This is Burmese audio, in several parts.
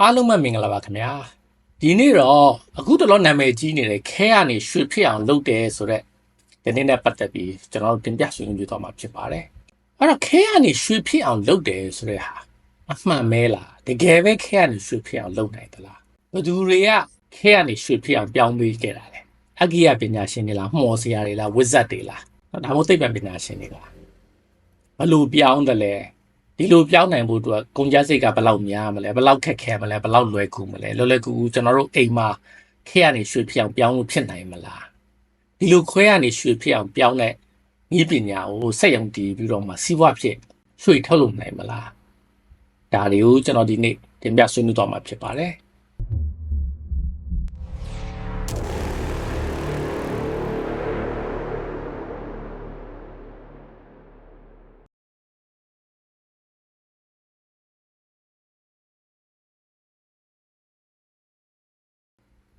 အားလုံးပဲမင်္ဂလာပါခင်ဗျာဒီနေ့တော့အခုတလောနာမည်ကြီးနေတဲ့ခဲကနေရွှေဖြစ်အောင်လုပ်တယ်ဆိုတော့ဒီနေ့နဲ့ပတ်သက်ပြီးကျွန်တော်တို့တင်ပြဆွေးနွေးပြသွားမှာဖြစ်ပါတယ်အဲ့တော့ခဲကနေရွှေဖြစ်အောင်လုပ်တယ်ဆိုတဲ့ဟာအမှန်မဲလားတကယ်ပဲခဲကနေရွှေဖြစ်အောင်လုပ်နိုင်သလားဘယ်သူတွေကခဲကနေရွှေဖြစ်အောင်ပြောင်းပေးခဲ့တာလဲအဂိယပညာရှင်တွေလားမှော်စရာတွေလားဝိဇတ်တွေလားဒါမှမဟုတ်သိပ္ပံပညာရှင်တွေလားဘယ်လိုပြောင်းတယ်လဲ ဒီလိုပြောင်းနိုင်ဖို့အတွက်ကုန်ကျစရိတ်ကဘယ်လောက်များမလဲဘယ်လောက်ခက်ခဲမလဲဘယ်လောက်လွယ်ကူမလဲလွယ်လွယ်ကူကူကျွန်တော်တို့အိမ်မှာခဲရနေရွှေဖြစ်အောင်ပြောင်းလို့ဖြစ်နိုင်မလားဒီလိုခွဲရနေရွှေဖြစ်အောင်ပြောင်းတဲ့ဤပညာကိုစက်ရုံတည်ပြီးတော့မှစီးပွားဖြစ်ရွှေထုတ်လို့နိုင်မလားဒါတွေကိုကျွန်တော်ဒီနေ့တင်ပြဆွေးနွေးသွားမှာဖြစ်ပါတယ်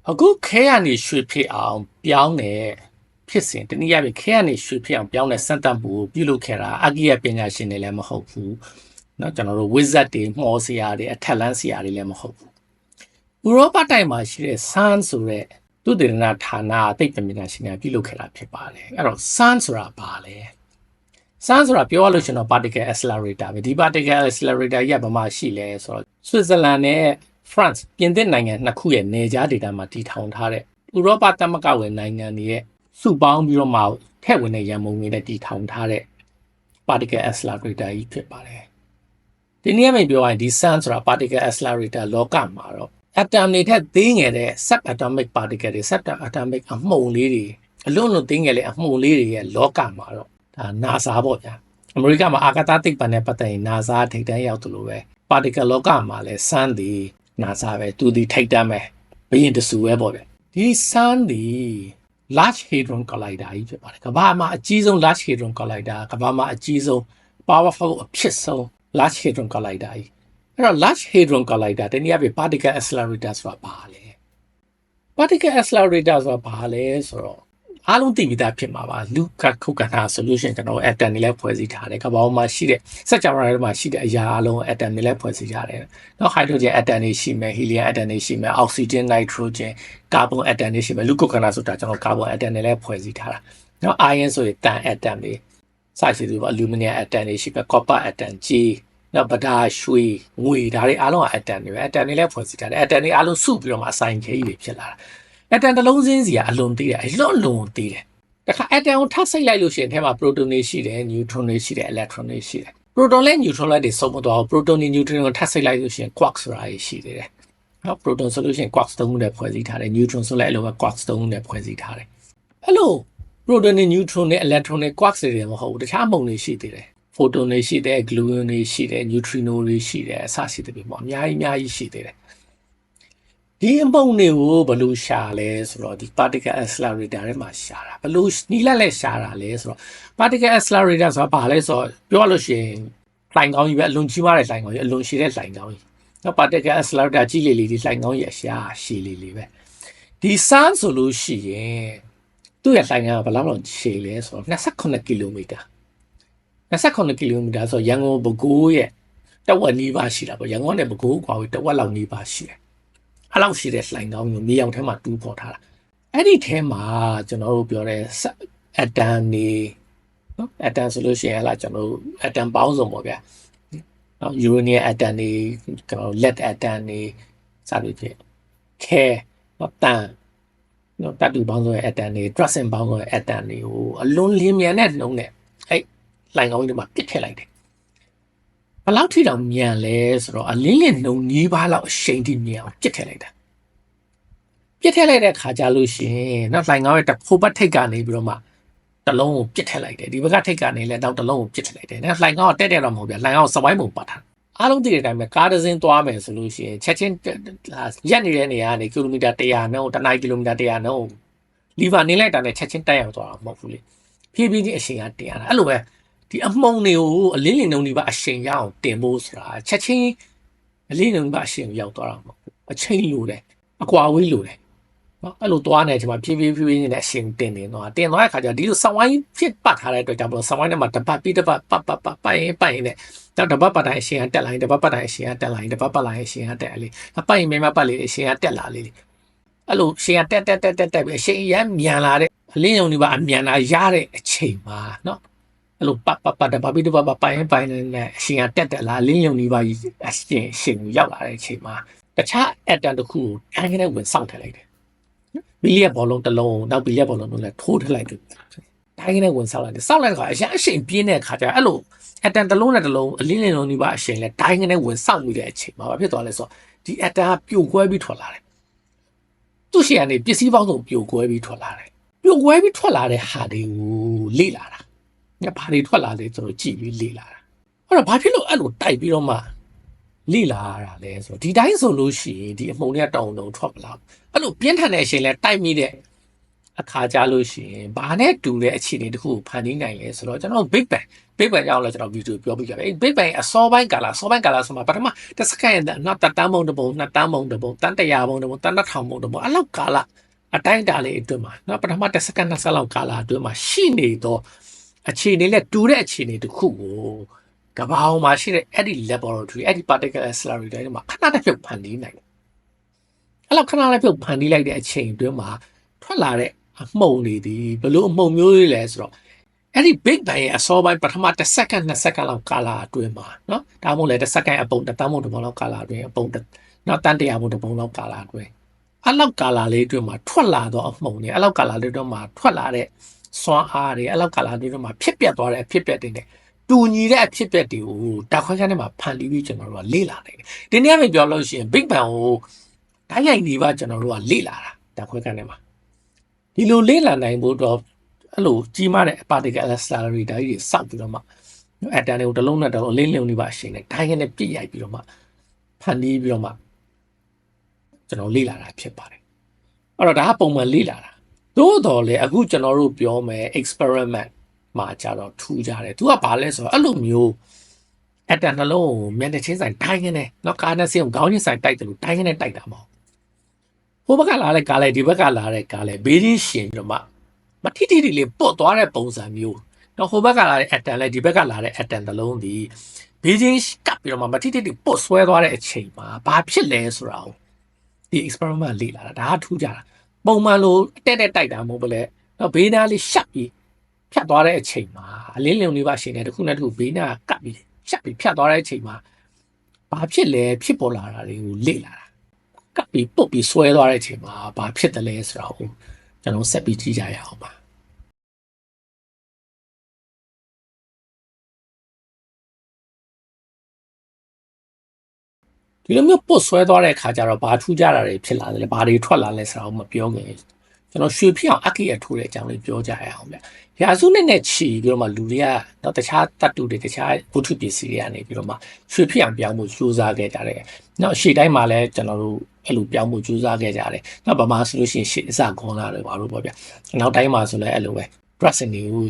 အခုခဲရနေရွှေဖြစ်အောင်ပြောင်းတဲ့ဖြစ်စဉ်တနည်းအားဖြင့်ခဲရနေရွှေဖြစ်အောင်ပြောင်းတဲ့စံတတ်မှုကိုပြုလုပ်ခဲ့တာအဂိယပညာရှင်တွေလည်းမဟုတ်ဘူးเนาะကျွန်တော်တို့ဝိဇတ်တွေမှော်စရာတွေအထက်လန်းစရာတွေလည်းမဟုတ်ဘူးဥရောပတိုက်မှာရှိတဲ့ဆန်းဆိုတဲ့သူတေရနာဌာနအသိပညာရှင်တွေပြုလုပ်ခဲ့တာဖြစ်ပါတယ်အဲ့တော့ဆန်းဆိုတာဘာလဲဆန်းဆိုတာပြောရလို့ရှင်တော့ particle accelerator ပဲဒီ particle accelerator ကြီးကဘာမှရှိလဲဆိုတော့ Switzerland နဲ့ France ပြင်သစ်နိုင်ငံနှစ်ခုရဲ့နေကြားဒေသမှာတည်ထောင်ထားတဲ့ဥရောပသမဂ္ဂဝင်နိုင်ငံတွေရဲ့စုပေါင်းပြီးတော့မှထည့်ဝင်တဲ့ရန်ပုံငွေနဲ့တည်ထောင်ထားတဲ့ particle accelerator ကြီးဖြစ်ပါတယ်။ဒီနေ့မှာပြောရရင်ဒီ sun ဆိုတာ particle accelerator လောကမှာတော့ atom တွေထက်သေးငယ်တဲ့ subatomic particle တွေ subatomic အမှုန်လေးတွေအလွန်လွန်သေးငယ်တဲ့အမှုန်လေးတွေရဲ့လောကမှာတော့ဒါ NASA ပေါ့ဗျာ။အမေရိကမှာအာကာသသိပ္ပံနဲ့ပတ်သက်ရင် NASA ထိပ်တန်းရောက်သလိုပဲ particle လောကမှာလည်း sun ဒီ NASA ပဲသူဒီထိတ်တမ်းပဲဘရင်တဆူပဲပေါ့ဗျဒီ sun ဒီ large hadron collider ကြီးဖြစ်ပါတယ်ကမ္ဘာမှာအကြီးဆုံး large hadron collider ကမ္ဘာမှာအကြီးဆုံး powerful အဖြစ်ဆုံး large hadron collider ကြီးအဲ့တော့ large hadron collider တနည်းအားဖြင့် particle accelerator ဆိုတာဘာလဲ particle accelerator ဆိုတာဘာလဲဆိုတော့ အားလုံးသိပြီးသားဖြစ်မှာပါလူကခုတ်ကနာ solution ကျွန်တော် atom တွေလည်းဖွဲ့စည်းထားတယ်ကမ္ဘာပေါ်မှာရှိတဲ့စက်ကြဝဠာတွေမှာရှိတဲ့အရာအလုံး atom တွေလည်းဖွဲ့စည်းထားတယ်နောက် hydrogen atom တွေရှိမယ် helium atom တွေရှိမယ် oxygen nitrogen carbon atom တွေရှိမယ်လူကုတ်ကနာဆိုတာကျွန်တော် carbon atom တွေလည်းဖွဲ့စည်းထားတာနောက် iron ဆိုရင်တန် atom တွေစရှိသူပေါ့ aluminum atom တွေရှိမယ် copper atom ကြီးနောက်ဗဒါရွှေငွေဒါတွေအားလုံးက atom တွေပဲ atom တွေလည်းဖွဲ့စည်းထားတယ် atom တွေအားလုံးစုပြီးတော့မှအဆိုင်ခဲကြီးတွေဖြစ်လာတာ atom တစ်လုံးစင်းစီကအလွန်သေးတယ်အလွန်လွန်သေးတယ်တခါ atom ကိုထပ်စိတ်လိုက်လို့ရှိရင်အဲမှာ proton တွေရှိတယ် neutron တွေရှိတယ် electron တွေရှိတယ် proton နဲ့ neutron လည်းတွေစုံမသွားဘူး proton နဲ့ neutron ကိုထပ်စိတ်လိုက်လို့ရှိရင် quark ဆိုတာတွေရှိသေးတယ်နော် proton ဆိုလို့ရှိရင် quark သုံးခုနဲ့ဖွဲ့စည်းထားတယ် neutron ဆိုလည်းအဲ့လိုပဲ quark သုံးခုနဲ့ဖွဲ့စည်းထားတယ်အဲ့လို proton နဲ့ neutron နဲ့ electron နဲ့ quark တွေမဟုတ်ဘူးတခြားအမှုန်တွေရှိသေးတယ် photon တွေရှိတယ် gluon တွေရှိတယ် neutrino တွေရှိတယ်အစရှိသဖြင့်ပေါ့အများကြီးအများကြီးရှိသေးတယ် ဒီအပုံတွေကိုဘယ်လိုရှာလဲဆိုတော့ဒီ particle accelerator ထဲမှာရှာတာဘယ်လိုနီးလက်လက်ရှာတာလဲဆိုတော့ particle accelerator ဆိုတာဘာလဲဆိုတော့ပြောရလို့ရှိရင်လှိုင်ကောင်းကြီးပဲအလွန်ကြီးမားတဲ့လှိုင်ကောင်းကြီးအလွန်ရှည်တဲ့လှိုင်ကောင်းကြီးနော် particle accelerator ကြီးလေးလေးဒီလှိုင်ကောင်းကြီးအရှာရှည်လေးလေးပဲဒီ sun ဆိုလို့ရှိရင်သူ့ရဲ့လှိုင်ကောင်းကဘယ်လောက်လောက်ရှည်လဲဆိုတော့28ကီလိုမီတာ28ကီလိုမီတာဆိုရန်ကုန်ပဲခူးရဲ့တဝက်နီးပါးရှိတာပေါ့ရန်ကုန်နဲ့ပဲခူးကွာပြီးတဝက်လောက်နီးပါးရှိတယ် အဲ့လောက်ရှိတဲ့လှိုင်ကောင်းမျိုးမြေအောင်ထဲမှာတူးပေါ်ထားတာအဲ့ဒီထဲမှာကျွန်တော်တို့ပြောတဲ့အတန်နေနော်အတန်ဆိုလို့ရှိရင်ဟလာကျွန်တော်တို့အတန်ပေါင်းစုံပေါ့ဗျာနော်ယူရိုနီယံအတန်နေကျွန်တော်လက်အတန်နေစသဖြင့်ခဲနော်တန်နော်တတူပေါင်းစုံရဲ့အတန်နေ dressing ပေါင်းစုံရဲ့အတန်နေဟိုအလွန်လင်းမြန်တဲ့နှုံးနဲ့အဲ့လှိုင်ကောင်းကြီးမှာပြစ်ထည့်လိုက်တယ် ဘယ်လောက်ထိတောင်မြန်လဲဆိုတော့အလင်းလင်းနှုံနီးပါးလောက်အရှိန်ထိမြန်အောင်ပြစ်ထည့်လိုက်တာပြစ်ထည့်လိုက်တဲ့ခါကြလို့ရှိရင်နောက်လှိုင်ကောင်းရဲ့တစ်ဖိုးပတ်ထိတ်ကနေပြီးတော့မှတလုံးကိုပြစ်ထည့်လိုက်တယ်ဒီဘက်ကထိတ်ကနေလည်းနောက်တလုံးကိုပြစ်ထည့်လိုက်တယ်နောက်လှိုင်ကောင်းကတက်တက်တော့မဟုတ်ဗျာလှိုင်ကောင်းစပိုင်းပုံပတ်ထားအားလုံးသိတဲ့အတိုင်းပဲကားတစ်စင်းသွားမယ်ဆိုလို့ရှိရင်ချက်ချင်းရက်နေတဲ့နေရာကနေကီလိုမီတာ100နှုန်းတနိုင်ကီလိုမီတာ100နှုန်းလီဗာနင်းလိုက်တာနဲ့ချက်ချင်းတက်ရောက်သွားတာမဟုတ်ဘူးလေဖြည်းဖြည်းချင်းအချိန်ကတင်ရတာအဲ့လိုပဲ ဒီအမှုံတွေကိုအလင်းလင်းနှုံးတွေပါအချိန်ရအောင်တင်ဖို့ဆိုတာချက်ချင်းအလင်းနှုံးပါအချိန်ရောက်သွားတာမဟုတ်ဘူးအချိန်လိုတယ်အကွာဝေးလိုတယ်နော်အဲ့လိုသွားနေတဲ့အချိန်မှာဖြည်းဖြည်းဖြည်းဖြည်းနဲ့အရှင်တင်နေတော့တင်သွားတဲ့ခါကျဒီလိုဆောင်းဝိုင်းဖြစ်ပတ်ထားတဲ့အတွက်ကြောင့်မလို့ဆောင်းဝိုင်းထဲမှာတပတ်ပြီးတပတ်ပတ်ပတ်ပတ်ပတ်ရင်ပတ်ရင်နဲ့တော့တပတ်ပတ်တိုင်းအရှင်ကတက်လာရင်တပတ်ပတ်တိုင်းအရှင်ကတက်လာရင်တပတ်ပတ်လာရင်အရှင်ကတက်အလေးပတ်ရင်မြမပတ်လေးအရှင်ကတက်လာလေးအဲ့လိုရှင်ကတက်တက်တက်တက်တက်ပြီးအရှင်ရမ်းမြန်လာတဲ့အလင်းယုံဒီပါအမြန်လာရတဲ့အချိန်မှာနော် အဲ့လိုပတ်ပတ်ပတ်တပတ်ပြီးတပတ်ပတ်ရင်ပတ်ရင်နဲ့အရှင်ကတက်တက်လာအလင်းယုံဒီပါအရှင်ရှင်ကိုရောက်လာတဲ့အချိန်မှာတခြားအတန်တစ်ခုကိုတိုင်းကနေဝင်စောင့်ထည့်လိုက်တယ်ဘီလီယက်ဘောလုံးတစ်လုံးနောက်ဘီလီယက်ဘောလုံးတို့လည်းထိုးထည့်လိုက်တယ်တိုင်းကနေဝင်စောင့်လိုက်တယ်စောင့်လိုက်တဲ့ခါအရင်အရှင်ပြင်းတဲ့ခါကျအဲ့လိုအတန်တစ်လုံးနဲ့တစ်လုံးအလင်းလင်းလုံးဒီပါအရှင်လဲတိုင်းကနေဝင်စောင့်မိတဲ့အချိန်မှာဘာဖြစ်သွားလဲဆိုတော့ဒီအတန်ကပြိုကွဲပြီးထွက်လာတယ်သူ့ရှင်ကနေပစ္စည်းပေါင်းစုံပြိုကွဲပြီးထွက်လာတယ်ပြိုကွဲပြီးထွက်လာတဲ့ဟာတွေကိုလေ့လာတာ ညဘာတွေထွက်လာလဲဆိုတော့ကြည့်ပြီးလေ့လာတာအဲ့တော့ဘာဖြစ်လို့အဲ့လိုတိုက်ပြီးတော့မှလိလာရတာလဲဆိုတော့ဒီတိုင်းဆိုလို့ရှိရင်ဒီအမှုန်တွေကတောင်းတုံထွက်မလာအဲ့လိုပြင်းထန်တဲ့အချိန်လဲတိုက်မိတဲ့အခါကြလို့ရှိရင်ဘာနဲ့တူတဲ့အခြေအနေတစ်ခုကိုဖန်တီးနိုင်လဲဆိုတော့ကျွန်တော် Big Bang Big Bang ကြောင့်လည်းကျွန်တော်ဗီဒီယိုပြောပြကြတယ်အဲ့ Big Bang အစောပိုင်းကာလအစောပိုင်းကာလဆိုမှပထမတစ်စက္ကန့်နောက်တတန်းပုံတစ်ပုံနှစ်တန်းပုံတစ်ပုံတန်းတရာပုံတစ်ပုံတန်းတစ်ထောင်ပုံတစ်ပုံအဲ့လောက်ကာလအတိုင်းအတာလေးအတွင်းမှာနော်ပထမတစ်စက္ကန့်နှစ်စက္ကန့်လောက်ကာလအတွင်းမှာရှိနေတော့ အခြေအနေနဲ့တူတဲ့အခြေအနေတစ်ခုကိုကဘာအောင်မှာရှိတဲ့အဲ့ဒီ laboratory အဲ့ဒီ particle accelerator တွေမှာခဏတစ်ဖြုတ်ဖန်တီးနိုင်တယ်။အဲ့လိုခဏတစ်ဖြုတ်ဖန်တီးလိုက်တဲ့အချိန်အတွင်းမှာထွက်လာတဲ့အမှုန်တွေဒီဘလို့အမှုန်မျိုးတွေလဲဆိုတော့အဲ့ဒီ big bang ရဲ့အစောပိုင်းပထမတစ်စက္ကန့်နှစ်စက္ကန့်လောက်ကာလအတွင်းမှာနော်ဒါမှမဟုတ်လေတစ်စက္ကန့်အပုံတစ်တန်းပုံတစ်ပုံလောက်ကာလအတွင်းအပုံနောက်တန်းတရာပုံတစ်ပုံလောက်ကာလအတွင်းအဲ့လောက်ကာလလေးအတွင်းမှာထွက်လာတော့အမှုန်တွေအဲ့လောက်ကာလလေးအတွင်းမှာထွက်လာတဲ့ စွမ်းအားတွေအဲ့လောက်ကာလလေးအတွင်းမှာဖြစ်ပျက်သွားတဲ့အဖြစ်ပျက်တွေနဲ့တူညီတဲ့အဖြစ်ပျက်တွေကိုတာခွဲခန်းထဲမှာဖန်တီးပြီးကျွန်တော်တို့ကလေ့လာနိုင်တယ်ဒီနေ့ပဲပြောလို့ရှိရင် big bang ကိုတိုင်းရိုက်နေပါကျွန်တော်တို့ကလေ့လာတာတာခွဲခန်းထဲမှာဒီလိုလေ့လာနိုင်ဖို့တော့အဲ့လိုကြီးမားတဲ့ particle accelerator ကြီးတွေစောက်ပြီးတော့မှအတန်တွေကိုတစ်လုံးနဲ့တစ်လုံးလင်းလင်းနေပါရှင်နဲ့တိုင်းကနေပြည့်ရိုက်ပြီးတော့မှဖန်တီးပြီးတော့မှကျွန်တော်လေ့လာတာဖြစ်ပါတယ်အဲ့တော့ဒါကပုံမှန်လေ့လာတာ သို့တော်လေအခုကျွန်တော်တို့ပြောမယ် experiment မှာကြတော့ထူးကြတယ်သူကဘာလဲဆိုတော့အဲ့လိုမျိုးအတန်နှလုံးကိုမျက်နှာချင်းဆိုင်တိုင်းကနေနော်ကားနဲ့စင်းကိုခေါင်းချင်းဆိုင်တိုက်တယ်လို့တိုင်းကနေတိုက်တာမဟုတ်ဟိုဘက်ကလာတဲ့ကားလေဒီဘက်ကလာတဲ့ကားလေဘေးချင်းရှင်ပြီးတော့မှမထိထိတိလေးပုတ်သွားတဲ့ပုံစံမျိုးတော့ဟိုဘက်ကလာတဲ့အတန်လေဒီဘက်ကလာတဲ့အတန်တစ်လုံးဒီဘေးချင်းကပ်ပြီးတော့မှမထိထိတိပုတ်ဆွဲသွားတဲ့အချိန်မှာဘာဖြစ်လဲဆိုတာကိုဒီ experiment လေ့လာတာဒါကထူးကြတာ ပုံမှန်လိုတက်တက်တိုက်တာမဟုတ်ဘူးလေတော့ဘေးနားလေးရှက်ပြီးဖြတ်သွားတဲ့အချိန်မှာအလင်းလင်းလေးပါရှင်တဲ့တစ်ခုနဲ့တစ်ခုဘေးနားကပ်ပြီးရှက်ပြီးဖြတ်သွားတဲ့အချိန်မှာဘာဖြစ်လဲဖြစ်ပေါ်လာတာတွေကိုလေ့လာတာကပ်ပြီးပုတ်ပြီးဆွဲသွားတဲ့အချိန်မှာဘာဖြစ်တယ်လဲဆိုတာကိုကျွန်တော်ဆက်ပြီးကြည့်ကြရအောင်ပါ ဒီလိုမျိုးပုတ်ဆွဲသွားတဲ့အခါကျတော့ဘာထူးကြတာတွေဖြစ်လာတယ်လဲဘာတွေထွက်လာလဲဆိုတာကိုမပြောခင်ကျွန်တော်ရွှေဖြစ်အောင်အကိရထိုးတဲ့အကြောင်းလေးပြောကြရအောင်ဗျ။ရာစုနှစ်နဲ့ချီပြီးတော့မှလူတွေကတော့တခြားတတ်တူတွေတခြားဘုထုပစ္စည်းတွေကနေပြီးတော့မှရွှေဖြစ်အောင်ပြောင်းမှုစူးစမ်းခဲ့ကြတယ်။နောက်ရှေ့တိုင်းမှာလည်းကျွန်တော်တို့အဲ့လိုပြောင်းမှုစူးစမ်းခဲ့ကြတယ်။နောက်ဗမာဆိုလို့ရှိရင်ရှေ့အစခွန်လာတယ်ဘာလို့ပေါ့ဗျ။နောက်တိုင်းမှာဆိုလည်းအဲ့လိုပဲ dressing တွေကို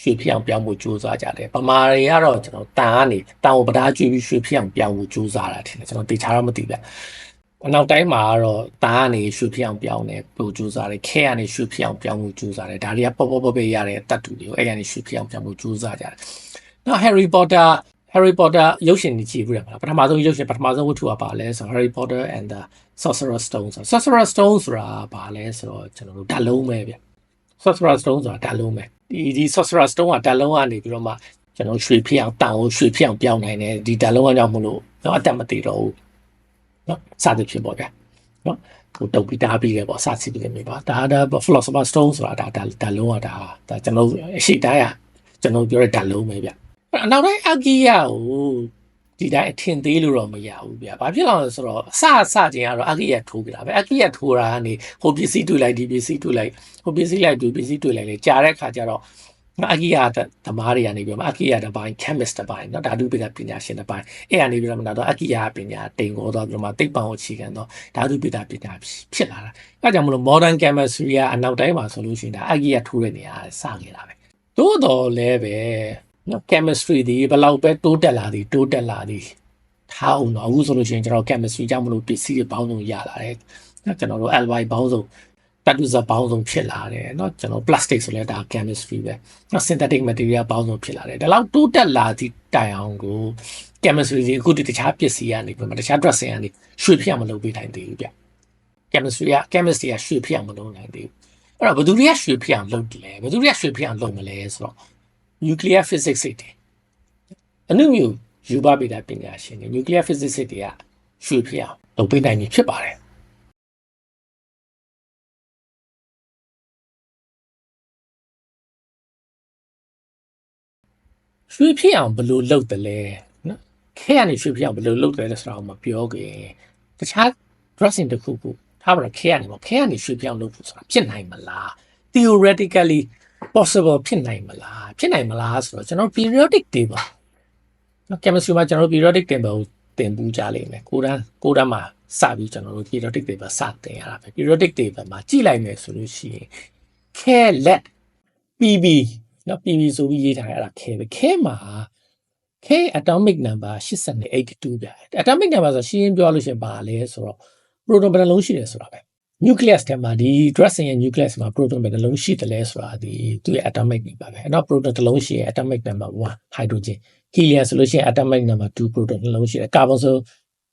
ရွှေဖြစ်အောင်ပြောင်းဖို့ကြိုးစားကြတယ်။ဗမာတွေကတော့ကျွန်တော်တန်ကနေတန်ကိုပဓာကျွေးပြီးရွှေဖြစ်အောင်ပြောင်းဖို့ကြိုးစားတာထင်တယ်ကျွန်တော်တေချာတော့မသိဘူး။အနောက်တိုင်းမှာကတော့တားကနေရွှေဖြစ်အောင်ပြောင်းတယ်ပို့ကြိုးစားတယ်ခဲကနေရွှေဖြစ်အောင်ပြောင်းဖို့ကြိုးစားတယ်ဒါတွေကပေါ့ပေါ့ပေါ့ပဲရတဲ့တတ်တူတွေကိုအဲ့ကနေရွှေဖြစ်အောင်ပြောင်းဖို့ကြိုးစားကြတယ်။နောက် Harry Potter Harry Potter ရုပ်ရှင်ကြီးကြည့်ဘူးတယ်မလားပထမဆုံးရုပ်ရှင်ပထမဆုံးဝတ္ထုကပါလဲဆိုတော့ Harry Potter and the Sorcerer's Stone ဆို Sorcerer's Stone ဆိုတာပါလဲဆိုတော့ကျွန်တော်တို့ဓာတ်လုံးပဲဗျ Sorcerer's Stone ဆိုတာဓာတ်လုံးပဲ ဒီဒီ Sorcerer's Stone ကဓာတ်လုံးကနေပြီးတော့မှကျွန်တော်ရွှေဖြစ်အောင်တောင်းရွှေဖြစ်အောင်ပြောင်းနိုင်တယ်ဒီဓာတ်လုံးကကြောင့်မလို့တော့အတက်မသေးတော့ဘူးနော်စသဖြင့်ပေါ့ဗျာနော်ဟိုတုတ်ပြီးတားပြီးခဲ့ပေါ့စသဖြင့်နေပါဒါဒါ philosopher stone ဆိုတာဒါဒါဒါလုံးอ่ะဒါဒါကျွန်တော်အရှိတိုင်းอ่ะကျွန်တော်ပြောတဲ့ဒါလုံးပဲဗျအနောက်တိုင်းအကီယာကို ဒီတိုင်းအထင်သေးလို့တော့မရဘူးဗျာဘာဖြစ်လို့လဲဆိုတော့အစအစချင်းကတော့အကီယာထိုးကြတာပဲအကီယာထိုးတာကနေဟိုပစ္စည်းတွေ့လိုက်ဒီပစ္စည်းတွေ့လိုက်ဟိုပစ္စည်းလိုက်ဒီပစ္စည်းတွေ့လိုက်လေကြားတဲ့ခါကျတော့အကီယာသမားတွေကနေပြီးတော့အကီယာတစ်ပိုင်း chemist တစ်ပိုင်းเนาะဓာတုပညာပညာရှင်တစ်ပိုင်းအဲ့ကနေပြီးတော့မနာတော့အကီယာပညာတိမ်ခေါ်တော့ပြီးတော့မှသိပ္ပံကိုအခြေခံတော့ဓာတုပညာပညာဖြစ်လာတာအဲကြောင့်မလို့ modern chemistry ကအနောက်တိုင်းမှာဆိုလို့ရှိရင်ဒါအကီယာထိုးတဲ့နေရာစခဲ့တာပဲသို့တော်လည်းပဲ နော် chemistry ဒီဘယ်လောက်ပဲတိုးတက်လာသည်တိုးတက်လာသည်ထားအောင်တော့အခုဆိုလို့ရှိရင်ကျွန်တော် chemistry ကြောင့်မလို့ပစ္စည်းတွေပေါင်းစုံရလာတယ်နော်ကျွန်တော်တို့ alloy ပေါင်းစုံ တတ်တူစပေါင်းစုံဖြစ်လာတယ်เนาะကျွန်တော် plastic ဆိုလဲဒါ chemistry ပဲเนาะ synthetic material ပေါင်းစုံဖြစ်လာတယ်ဒါလောက်တိုးတက်လာသည့်တိုင်အောင်ကို chemistry ကြီးအခုဒီတခြားပစ္စည်းကနေပြီးမှတခြား drug တွေကနေရွှေ့ဖြစ်အောင်မလုပ်ပေးနိုင်သေးဘူးဗျ chemistry က chemistry ကရွှေ့ဖြစ်အောင်မလုပ်နိုင်သေးဘူးအဲ့တော့ဘယ်သူတွေကရွှေ့ဖြစ်အောင်လုပ်တယ်လဲဘယ်သူတွေကရွှေ့ဖြစ်အောင်လုပ်မလဲဆိုတော့ nuclear physics တွေအနုမြူယူပပေတာပညာရှင်တွေ nuclear physics တွေကရွှေ့ဖြစ်အောင်လုပ်ပေးနိုင်ပြီဖြစ်ပါတယ်ရွှေဖြစ်အောင်ဘယ်လိုလုပ်တယ်လဲနော်ခဲကနေရွှေဖြစ်အောင်ဘယ်လိုလုပ်တယ်လဲဆိုတာကိုမပြောခင်တခြား dressing တစ်ခုခုထားပါတော့ခဲကနေပေါ့ခဲကနေရွှေဖြစ်အောင်လုပ်ဖို့ဆိုတာဖြစ်နိုင်မလား theoretically possible ဖြစ်နိုင်မလားဖြစ်နိုင်မလားဆိုတော့ကျွန်တော် periodic table နော် chemistry မှာကျွန်တော် periodic table ကိုသင်ပူးကြလိမ့်မယ်ကိုတန်းကိုတန်းမှာစပြီးကျွန်တော်တို့ periodic table စသင်ရတာပဲ periodic table မှာကြည့်လိုက်မယ်ဆိုလို့ရှိရင်ခဲလက် PB နော် PB ဆိုပြီးရေးထားတယ်အဲ့ဒါခဲပဲခဲမှာခဲ atomic number 82ပြတယ် atomic number ဆိုရှင်းရှင်းပြောလို့ရှိရင်ပါလဲဆိုတော့ proton ဘယ်နှလုံးရှိတယ်ဆိုတာပဲ nucleus ထဲမှာဒီ dressing ရဲ့ nucleus မှာ proton ဘယ်နှလုံးရှိတယ်လဲဆိုတာဒီသူ့ရဲ့ atomic number ပဲအဲ့တော့ proton တစ်လုံးရှိရင် atomic number 1 hydrogen helium ဆိုလို့ရှိရင် atomic number 2 proton တစ်လုံးရှိတယ် carbon ဆို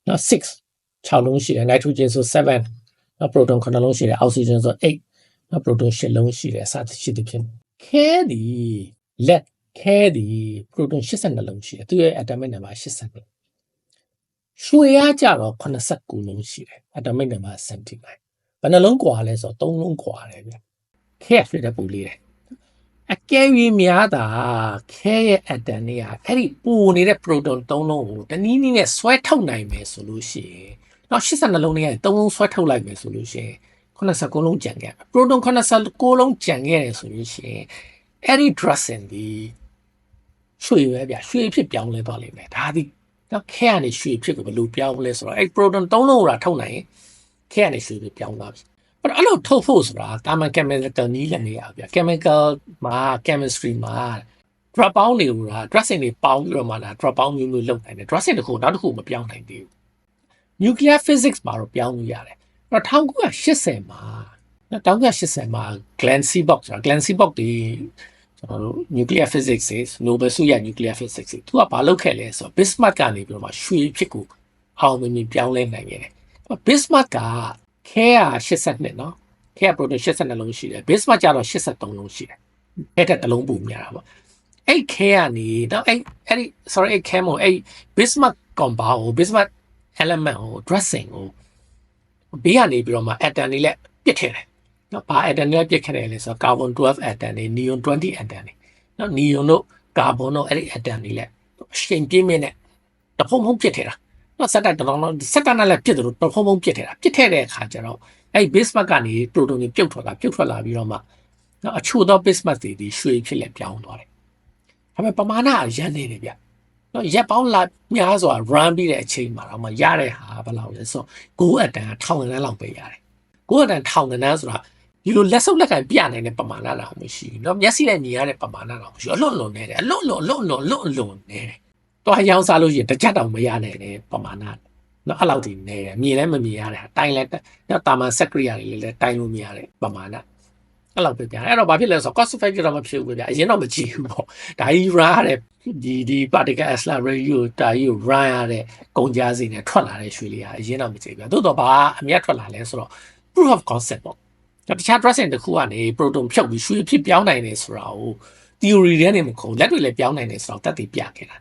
နော်6 6လုံးရှိတယ် nitrogen ဆို7နော် proton 9လုံးရှိတယ် oxygen ဆို8နော် proton 10လုံးရှိတယ်အစရှိသည်ဖြင့်ခဲသည်လက်ခဲသည် proton 82လုံးရှိတယ်သူရဲ့ atomic number 82ရွှေရကြတော့89လုံးရှိတယ် atomic number 79 ဘယ်နှလုံးကွာလဲဆိုတော့၃လုံးကွာတယ်ဗျ။ခဲဖြစ်တဲ့ပူလေးတယ်။အကယ်၍များတာခဲရဲ့အတန်တွေကအဲ့ဒီပူနေတဲ့ proton ၃လုံးကိုတနည်းနည်းနဲ့ဆွဲထုတ်နိုင်မယ်ဆိုလို့ရှိရင်နောက်80နှလုံးတွေက၃လုံးဆွဲထုတ်လိုက်မယ်ဆိုလို့ရှိရင်89လုံးကြံခဲ့။ proton 89လုံးကြံခဲ့တယ်ဆိုလို့ရှိရင်အဲ့ဒီ dressing ဒီရွှေပဲဗျရွှေဖြစ်ပြောင်းလဲသွားလိမ့်မယ်။ဒါဒီတော့ခဲရနေရွှေဖြစ်ကိုဘယ်လိုပြောင်းလဲဆိုတော့အဲ့ proton ၃လုံးကိုထုတ်နိုင်ရင် ခဲကနေရွှေပဲပြောင်းသွားပြီအဲ့တော့အဲ့လိုထုတ်ဖို့ဆိုတာတာမန် chemical နည်းလည်းနေရဗျ chemical မှာ chemistry မှာ drop ပေါင်းတွေက dressing တွေပေါင်းပြီးတော့မှလာ drop ပေါင်းမျိုးမျိုးလုပ်နိုင်တယ် dressing တစ်ခုနောက်တစ်ခုမပြောင်းနိုင်သေးဘူး nuclear physics မှာတော့ပြောင်းလို့ရတယ်အဲ့တော့1980မှာ1980မှာ Glenn Seaborg ဆိုတာ Glenn Seaborg ဒီကျွန်တော်တို့ nuclear physics တွေ Nobel ဆုရ nuclear physics တွေသူကဘာလုပ်ခဲ့လဲဆိုတော့ Bismuth ကနေပြီးတော့မှရွှေဖြစ်ကိုအောင်မြင်မြင်ပြောင်းလဲနိုင်ခဲ့တယ် Bismuth ကခဲရ82နော်ခဲရ proton 82လုံးရှိတယ် Bismuth ကျတော့83လုံးရှိတယ်အဲ့ဒါတစ်လုံးပုံများတာပေါ့အဲ့ခဲကနေတော့အဲ့အဲ့ဒီ sorry အဲ့ခဲမို့အဲ့ Bismuth compound ကို Bismuth element ကို dressing ကိုဘေးကနေပြီးတော့မှ atom တွေလက်ပြစ်ထည့်တယ်နော်ဘာ atom တွေလက်ပြစ်ခဲ့တယ်လဲဆိုတော့ carbon 12 atom တွေ neon 20 atom တွေနော် neon တို့ carbon တို့အဲ့ဒီ atom တွေလက်အရှိန်ပြင်းပြင်းနဲ့တဖုံဖုံပြစ်ထည့်တာ နော်စက်တိုက်တော်တော်စက်တိုက်နဲ့လည်းပြစ်တယ်လို့တဖုံဖုံပြစ်ထည့်တာပြစ်ထည့်တဲ့အခါကျတော့အဲ့ Bismuth ကနေ proton တွေပြုတ်ထွက်လာပြုတ်ထွက်လာပြီးတော့မှနော်အချို့သော Bismuth တွေဒီရွှေဖြစ်လက်ပြောင်းသွားတယ်ဒါပေမဲ့ပမာဏအရန်နေတယ်ဗျနော်ရက်ပေါင်းလာများစွာ run ပြီးတဲ့အချိန်မှာတော့မရတဲ့ဟာဘယ်လောက်လဲဆိုတော့9အတန်ထောင်ကနန်းလောက်ပဲရတယ်9အတန်ထောင်ကနန်းဆိုတာဒီလိုလက်စုပ်လက်ကင်ပြနိုင်တဲ့ပမာဏတော့မရှိဘူးเนาะမျက်စိနဲ့မြင်ရတဲ့ပမာဏတော့မရှိဘူးအလွတ်လွန်နေတယ်အလွတ်လွန်အလွတ်လွန်အလွတ်လွန်နေတယ် တွားရောင်းစားလို့ရှိရင်တစ်ချက်တောင်မရနိုင်တဲ့ပမာဏနော်အဲ့လောက်ဒီနေတယ်မြင်လည်းမမြင်ရတဲ့တိုင်လည်းနော်တာမန်စက်ကရိယာလေးလည်းတိုင်လို့မရတဲ့ပမာဏအဲ့လောက်ပဲဗျာအဲ့တော့ဘာဖြစ်လဲဆိုတော့ cost factor တော့မဖြစ်ဘူးဗျာအရင်တော့မကြည့်ဘူးပေါ့ဒါကြီး ra ရတဲ့ဒီဒီ particle acceleration ကိုဒါကြီးကို run ရတဲ့ကုန်ကြစည်နဲ့ထွက်လာတဲ့ရွှေလေးကအရင်တော့မကြည့်ဘူးဗျာသို့တော့ဘာအမြတ်ထွက်လာလဲဆိုတော့ proof of concept ပေါ့တခြား dressing တစ်ခုကနေ proton ဖြုတ်ပြီးရွှေဖြစ်ပြောင်းနိုင်တယ်ဆိုတာကို theory ထဲနေမကုန်လက်တွေ့လည်းပြောင်းနိုင်တယ်ဆိုတော့တက်တည်ပြခဲ့တာ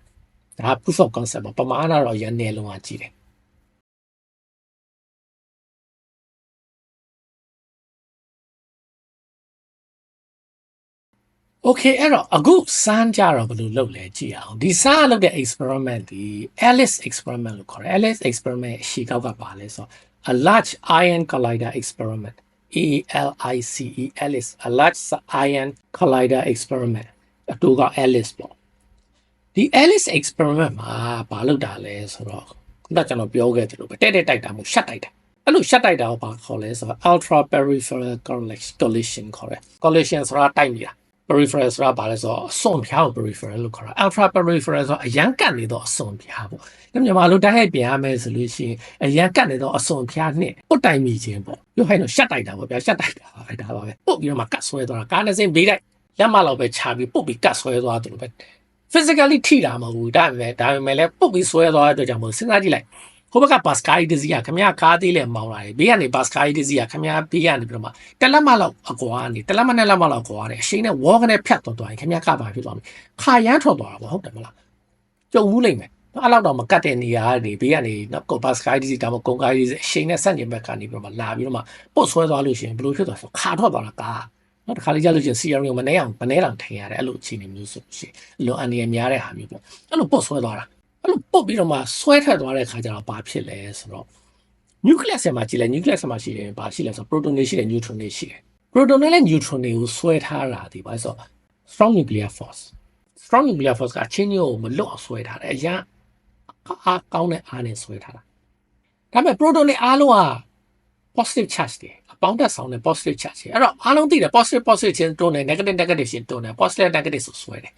ဒါ proof of concept ပေါ့ပမာဏတော့ရန်နေလုံးဝကြည့်တယ် Okay အဲ့တော့အခုစမ်းကြတော့ဘယ်လိုလုပ်လဲကြည့်အောင်ဒီစမ်းလုပ်တဲ့ experiment ဒီ Alice experiment လို့ခေါ်တယ် Alice experiment အရှိကောက်ကပါလဲဆိုတော့ a large ion collider experiment A L I C E Alice a large ion collider experiment အတူက Alice ပေါ့ ဒီ Alice experiment မှာဘာလုပ်တာလဲဆိုတော့ခုနကကျွန်တော်ပြောခဲ့သလိုပဲတဲ့တဲ့တိုက်တာမျိုးရှက်တိုက်တာအဲ့လိုရှက်တိုက်တာကိုဘာခေါ်လဲဆိုတော့ ultra peripheral collision ခေါ်တယ် collision ဆိုတာတိုက်နေတာ peripheral ဆိုတာဘာလဲဆိုတော့အစွန်ပြားကို peripheral လို့ခေါ်တာ ultra peripheral ဆိုတော့အရန်ကတ်နေတော့အစွန်ပြားပေါ့ဒါမြန်မာလိုတိုက်ရိုက်ပြန်ရမယ်ဆိုလို့ရှိရင်အရန်ကတ်နေတော့အစွန်ပြားနဲ့ပုတ်တိုင်မိခြင်းပေါ့ပြောခိုင်းတော့ရှက်တိုက်တာပေါ့ဗျာရှက်တိုက်တာပါပဲဒါပါပဲပုတ်ပြီးတော့မှကတ်ဆွဲသွားတာကားနဲ့စင်းဘေးတိုက်လက်မလောက်ပဲခြာပြီးပုတ်ပြီးကတ်ဆွဲသွားတယ်လို့ပဲ physically ထိတာမဟုတ်ဘူးဒါပေမဲ့ဒါပေမဲ့လည်းပုတ်ပြီးဆွဲသွားတဲ့အတွက်ကြောင့်မို့စဉ်းစားကြည့်လိုက်ဟိုဘက်ကဘတ်စကားကြီးတစ်စီးကခမရကားသေးလဲမောင်းလာတယ်ဘေးကနေဘတ်စကားကြီးတစ်စီးကခမရဘေးကနေပြီးတော့မှတလက်မလောက်အကွာနေတလက်မနဲ့လက်မလောက်ကွာတယ်အရှိန်နဲ့ဝေါကနေဖြတ်သွားသွားရင်ခမရကပါဖြစ်သွားပြီခါရမ်းထွက်သွားတာပေါ့ဟုတ်တယ်မလားကြုံမှုလိမ့်မယ်အဲ့လောက်တော့မကတ်တဲ့နေရာကနေဘေးကနေနော်ကိုဘတ်စကားကြီးဒါမှမဟုတ်ကုန်းကားကြီးအရှိန်နဲ့ဆက်ကျင်ဘက်ကနေပြီးတော့မှလာပြီးတော့မှပုတ်ဆွဲသွားလို့ရှိရင်ဘယ်လိုဖြစ်သွားဆိုခါထွက်သွားတာကား နောက်တစ်ခါလေးကြာလို့ရှိရင် CRM ကိုမနေအောင်မနေအောင်ထင်ရတယ်အဲ့လိုအခြေအနေမျိုးဆိုရှင်အလွန်အန္တရာယ်များတဲ့ဟာမျိုးပေါ့အဲ့လိုပုတ်ဆွဲသွားတာအဲ့လိုပုတ်ပြီးတော့မှဆွဲထွက်သွားတဲ့ခါကျတော့ဘာဖြစ်လဲဆိုတော့ nucleus မှာကြည့်လိုက် nucleus မှာရှိတယ်ဘာရှိလဲဆိုတော့ proton တွေရှိတယ် neutron တွေရှိတယ် proton နဲ့လည်း neutron တွေကိုဆွဲထားတာဒီပါဆိုတော့ strong nuclear force strong nuclear force ကအချင်းချင်းကိုမလွတ်အောင်ဆွဲထားတယ်အရင်အားကောင်းတဲ့အားနဲ့ဆွဲထားတာဒါပေမဲ့ proton တွေအားလုံးက positive charge တွေအ ပေါင်းတက်ဆောင်တဲ့ positive charge တွေအဲ့တော့အားလုံးသိတယ် positive positive ချင်းတွန်းတယ် negative negative ချင်းတွန်းတယ် positive negative ဆိုဆွဲတယ်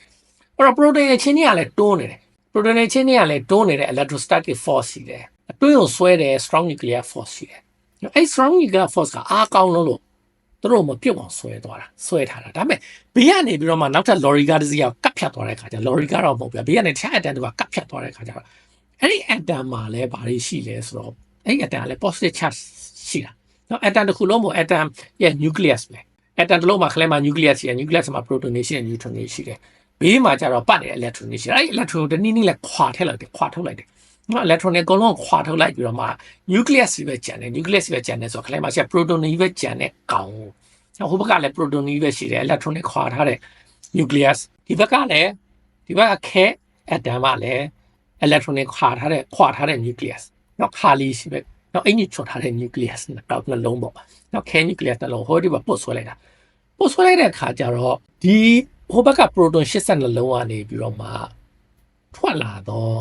အဲ့တော့ proton ရဲ့ချင်းတွေကလည်းတွန်းနေတယ် proton ရဲ့ချင်းတွေကလည်းတွန်းနေတဲ့ electrostatic force ရှိတယ်အတွင်းကိုဆွဲတယ် strong nuclear force ရှိတယ်အဲ့ strong nuclear force ကအားကောင်းလို့လို့သူတို့မပြုတ်အောင်ဆွဲသွားတာဆွဲထားတာဒါပေမဲ့ဘေးကနေပြီးတော့မှနောက်ထပ် lorry ကားတစ်စီးကကတ်ဖြတ်သွားတဲ့ခါကျ lorry ကားတော့မဟုတ်ဘူးဘေးကနေတခြား atom တွေကကတ်ဖြတ်သွားတဲ့ခါကျတော့အဲ့ဒီ atom မှာလည်းဘာတွေရှိလဲဆိုတော့အဲ့ဒီ atom ကလည်း positive charge ရှိတာ နော် atom တစ်ခုလုံးမို့ atom ရဲ့ nucleus ပဲ atom တစ်လုံးမှာခလဲမှာ nucleus ရှိတယ် nucleus မှာ proton တွေရှိတယ် neutron တွေရှိတယ်ဘေးမှာကျတော့ပတ်နေတဲ့ electron တွေရှိတယ်အဲ့ဒီ electron ကိုတနည်းနည်းလဲခွာထည့်လိုက်တယ်ခွာထုတ်လိုက်တယ်နော် electron တွေအကုန်လုံးခွာထုတ်လိုက်ပြီးတော့မှ nucleus ကြီးပဲကျန်တယ် nucleus ကြီးပဲကျန်တယ်ဆိုတော့ခလဲမှာရှိ proton တွေပဲကျန်တဲ့ကောင်ဟိုဘက်ကလည်း proton ကြီးပဲရှိတယ် electron တွေခွာထားတဲ့ nucleus ဒီဘက်ကလည်းဒီဘက်ကခဲ atom ကလည်း electron တွေခွာထားတဲ့ခွာထားတဲ့ nucleus နော်ခါလီရှိပဲ နော်အင်ကြီးချော်ထားတဲ့ nucleus နဲ့တောက်နှလုံးပေါ့နော်ခဲ nucleus နှလုံးဟိုဒီမှာပုတ်ဆွဲလိုက်တာပုတ်ဆွဲလိုက်တဲ့အခါကျတော့ဒီဟိုဘက်က proton 82လုံးကနေပြီးတော့မှထွက်လာတော့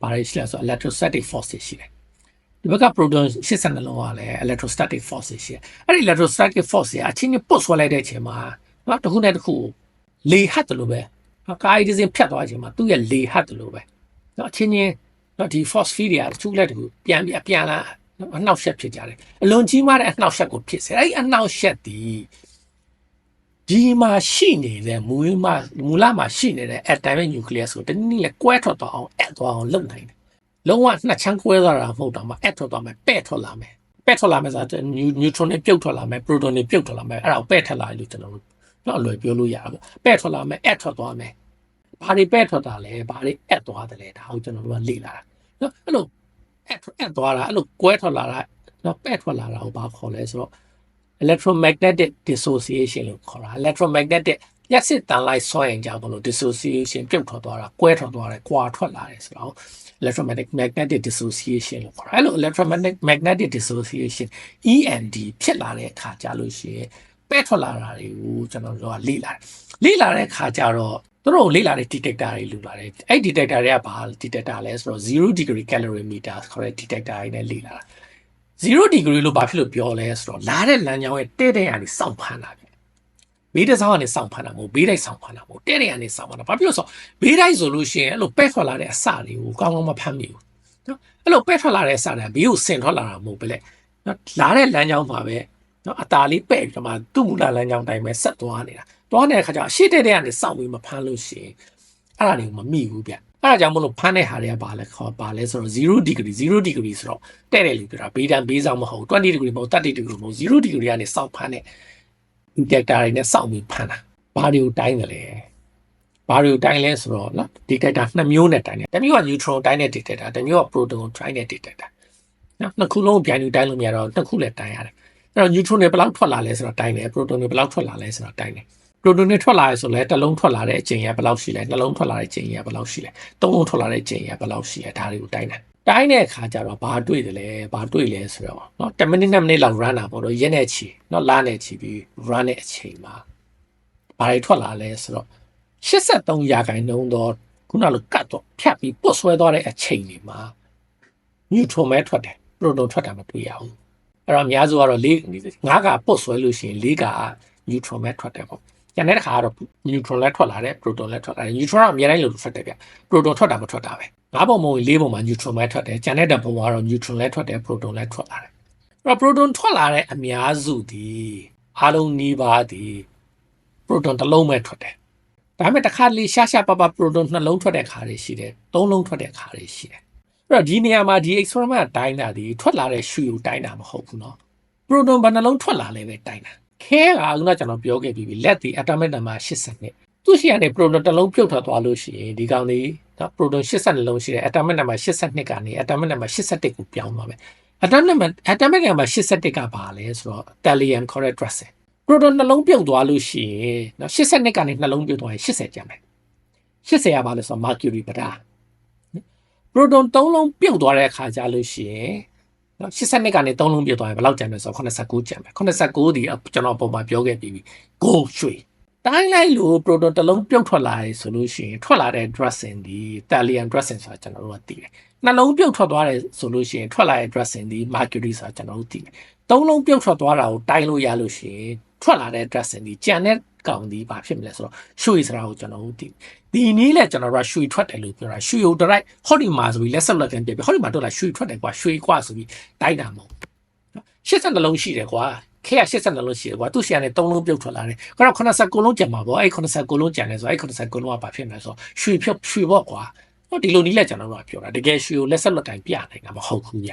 ဘာတွေရှိလဲဆို electrostatic force ရှိတယ်ဒီဘက်က proton 82လုံးကလည်း electrostatic force ရှိတယ်အဲ့ဒီ electrostatic force ကအချင်းချင်းပုတ်ဆွဲလိုက်တဲ့အချိန်မှာနော်တစ်ခုနဲ့တစ်ခုလေဟတ်တယ်လို့ပဲနော်ကာယဒီဇင်ဖြတ်သွားချိန်မှာသူ့ရဲ့လေဟတ်တယ်လို့ပဲနော်အချင်းချင်းနော်ဒီ force field တွေကတစ်ခုလက်တစ်ခုပြန်ပြီးအပြန်လာ အနှောက်ယှက်ဖြစ်ကြတယ်အလွန်ကြီးမားတဲ့အနှောက်ယှက်ကိုဖြစ်စေအဲ့ဒီအနှောက်ယှက်ဒီဒီမှာရှိနေတဲ့မူလမှာမူလမှာရှိနေတဲ့ atom ရဲ့ nucleus ကိုတနည်းလဲကွဲထွက်သွားအောင်အက်သွားအောင်လုပ်နိုင်တယ်လုံးဝနှစ်ချမ်းကွဲသွားတာမဟုတ်တော့မှအက်ထွက်သွားမယ်ပဲ့ထွက်လာမယ်ပဲ့ထွက်လာမယ်ဆိုတော့ neutron တွေပြုတ်ထွက်လာမယ် proton တွေပြုတ်ထွက်လာမယ်အဲ့ဒါကိုပဲ့ထွက်လာလို့ကျွန်တော်တို့တော့အလွယ်ပြောလို့ရတာပေါ့ပဲ့ထွက်လာမယ်အက်ထွက်သွားမယ်ဘာတွေပဲ့ထွက်တာလဲဘာတွေအက်သွားတယ်လဲဒါကိုကျွန်တော်တို့ကလေ့လာတာနော်အဲ့လို အက်အက်သွားတာအဲ့လိုကွဲထွက်လာတာနော်ပဲ့ထွက်လာတာကိုဘာခေါ်လဲဆိုတော့ electromagnetic dissociation လို့ခေါ်တာ electromagnetic ညက်စစ်တန်လိုက်ဆွဲရင်ကြောင့်လို့ dissociation ပြုတ်ထွက်သွားတာကွဲထွက်သွားတယ်ကွာထွက်လာတယ်ဆိုတော့ electromagnetic magnetic dissociation လို့ခေါ်တာအဲ့လို electromagnetic magnetic dissociation EMD ဖြစ်လာတဲ့အခါကြလို့ရှိရင်ပဲ့ထွက်လာတာတွေကိုကျွန်တော်တို့ကလေ့လာတယ်လေ့လာတဲ့အခါကျတော့ သူတို့လေ့လာတဲ့ detector တွေလူလာတယ်အဲ့ detector တွေကဘာ detector လဲဆိုတော့0 degree calorimeter ခေါ်တဲ့ detector တွေနဲ့လေ့လာတာ0 degree လို့ဘာဖြစ်လို့ပြောလဲဆိုတော့လာတဲ့လမ်းကြောင်းရဲ့တဲ့တဲ့ကနေစောင့်ဖမ်းတာဗျဘေးတစ်စောင်းကနေစောင့်ဖမ်းတာမဟုတ်ဘေးတိုက်စောင့်ဖမ်းတာမဟုတ်တဲ့တဲ့ကနေစောင့်ဖမ်းတာဘာဖြစ်လို့ဆိုဘေးတိုက်ဆိုလို့ရှိရင်အဲ့လိုပဲ့ထွက်လာတဲ့အစတွေကိုကောင်းကောင်းမဖမ်းမိဘူးနော်အဲ့လိုပဲ့ထွက်လာတဲ့အစတွေဘေးကိုဆင်ထွက်လာတာမဟုတ်ပဲလေနော်လာတဲ့လမ်းကြောင်းမှာပဲနော်အตาလေးပဲ့ပြီးတော့မှသူ့မူလလမ်းကြောင်းတိုင်းပဲဆက်သွားနေတာ သွားနေတဲ့ခါကျအရှိတဲ့တဲ့ကနေစောင့်ပြီးမဖမ်းလို့ရှိရင်အဲ့ဒါတွေကိုမမိဘူးဗျအဲ့ဒါကြောင့်မလို့ဖမ်းတဲ့ဟာတွေကဘာလဲခေါ်ဘာလဲဆိုတော့0 degree 0 degree ဆိုတော့တဲ့တယ်လို့ပြောတာဘေးတန်ဘေးဆောင်မဟုတ်20 degree မဟုတ်30 degree မဟုတ်0 degree ကနေစောင့်ဖမ်းတဲ့ detector တွေနဲ့စောင့်ပြီးဖမ်းတာဘာတွေကိုတိုင်းတယ်လဲဘာတွေကိုတိုင်းလဲဆိုတော့နော် detector နှစ်မျိုးနဲ့တိုင်းတယ်တစ်မျိုးက neutron တိုင်းတဲ့ detector တစ်မျိုးက proton ကိုတိုင်းတဲ့ detector နော်နှစ်ခုလုံးကိုပြန်ယူတိုင်းလို့မရတော့နှစ်ခုလည်းတိုင်းရတယ်အဲ့တော့ neutron တွေဘယ်လောက်ထွက်လာလဲဆိုတော့တိုင်းတယ် proton တွေဘယ်လောက်ထွက်လာလဲဆိုတော့တိုင်းတယ် proton တွေထွက်လာရဆိုလဲတစ်လုံးထွက်လာတဲ့အချိန်ရဘယ်လောက်ရှိလဲနှလုံးထွက်လာတဲ့အချိန်ရဘယ်လောက်ရှိလဲသုံးလုံးထွက်လာတဲ့အချိန်ရဘယ်လောက်ရှိလဲဒါတွေကိုတိုင်းတယ်တိုင်းတဲ့အခါကျတော့ဘာတွေ့တယ်လဲဘာတွေ့လဲဆိုတော့เนาะ10မိနစ်2မိနစ်လောက် run တာပေါ့တော့ရက်နဲ့ချီเนาะလနဲ့ချီပြီး run တဲ့အချိန်မှာဘာတွေထွက်လာလဲဆိုတော့83ရာခိုင်နှုန်းတော့ခုနလိုကတ်တော့ဖြတ်ပြီးပုတ်ဆွဲသွားတဲ့အချိန်တွေမှာ neutron ပဲထွက်တယ် proton ထွက်တာမတွေ့ရဘူးအဲ့တော့အများစုကတော့၄ငါးကပုတ်ဆွဲလို့ရှိရင်၄က neutron ပဲထွက်တယ်ပေါ့ ကျန်တဲ့တစ်ခါကတော့ neutron လည်းထွက်လာတယ် proton လည်းထွက်လာတယ် neutron ကအများတိုင်းလို့ထွက်တယ်ဗျ proton ထွက်တာမထွက်တာပဲငါးပုံမုံလေးပုံမှာ neutron ပဲထွက်တယ်ကျန်တဲ့တစ်ပုံကတော့ neutron လည်းထွက်တယ် proton လည်းထွက်လာတယ်အဲ့တော့ proton ထွက်လာတဲ့အများစုဒီအားလုံးနီးပါးဒီ proton တစ်လုံးပဲထွက်တယ်ဒါပေမဲ့တစ်ခါလေရှားရှားပါပါ proton နှလုံးထွက်တဲ့ခါတွေရှိတယ်သုံးလုံးထွက်တဲ့ခါတွေရှိတယ်အဲ့တော့ဒီနေရာမှာဒီ experiment ကတိုင်းတာဒီထွက်လာတဲ့ရွှေကိုတိုင်းတာမဟုတ်ဘူးเนาะ proton ဘယ်နှလုံးထွက်လာလဲပဲတိုင်းတာ ခဲကခုနကကျွန်တော်ပြောခဲ့ပြီးပြီ let the atomic number 82သူရှိရတဲ့ proton တစ်လုံးပြုတ်ထွက်သွားလို့ရှိရင်ဒီကောင်လေးနော် proton 82လုံးရှိတယ် atomic number 82ကနေ atomic number 81ကိုပြောင်းသွားမယ် atomic number atomic number 81ကဘာလဲဆိုတော့ thallium correctress proton နှလုံးပြုတ်သွားလို့ရှိရင်နော်82ကနေနှလုံးပြုတ်သွားရင်80ကျန်မယ်80ကဘာလဲဆိုတော့ mercury ပဒါ proton 3လုံးပြုတ်သွားတဲ့အခါကျလို့ရှိရင် နော်82ကနေ3လုံးပြုတ်သွားရင်ဘယ်လောက်ကျန်လဲဆိုတော့89ကျန်မယ်89ဒီကျွန်တော်ပုံမှန်ပြောခဲ့ပြီးပြီ gold ရွှေတိုင်းလိုက်လို့ proton တစ်လုံးပြုတ်ထွက်လာတယ်ဆိုလို့ရှိရင်ထွက်လာတဲ့ dressing ဒီ thallium dressing ဆိုတာကျွန်တော်တို့ကသိတယ်နှလုံးပြုတ်ထွက်သွားတယ်ဆိုလို့ရှိရင်ထွက်လာတဲ့ dressing ဒီ mercury ဆိုတာကျွန်တော်တို့သိတယ်သုံးလုံးပြုတ်ထွက်သွားတာကိုတိုင်းလို့ရလို့ရှိရင်ထွက်လာတဲ့ dressing ဒီကြံတဲ့ကောင်ဒီဘာဖြစ်မလဲဆိုတော့ရွှေဆိုတာကိုကျွန်တော်တို့သိတယ် ဒီနည်းလဲကျွန်တော်တို့ကရွှေထွက်တယ်လို့ပြောတာရွှေကို direct ဟောဒီမှာဆိုပြီးလက်ဆက်လက်ကန်ပြပြဟောဒီမှာတော့လာရွှေထွက်တယ်ကွာရွှေကွာဆိုပြီးတိုင်းတာမဟုတ်နော်80နှလုံးရှိတယ်ကွာခဲရ80နှလုံးရှိတယ်ကွာသူ့ဆီကနေ3လုံးပြုတ်ထွက်လာတယ်အဲ့တော့89လုံးကျန်မှာပေါ့အဲ့89လုံးကျန်တယ်ဆိုအဲ့89လုံးကဘာဖြစ်မလဲဆိုတော့ရွှေဖြုတ်ရွှေပေါ့ကွာဟောဒီလိုနည်းလဲကျွန်တော်တို့ကပြောတာတကယ်ရွှေကိုလက်ဆက်လက်ကန်ပြနိုင်တာမဟုတ်ဘူးည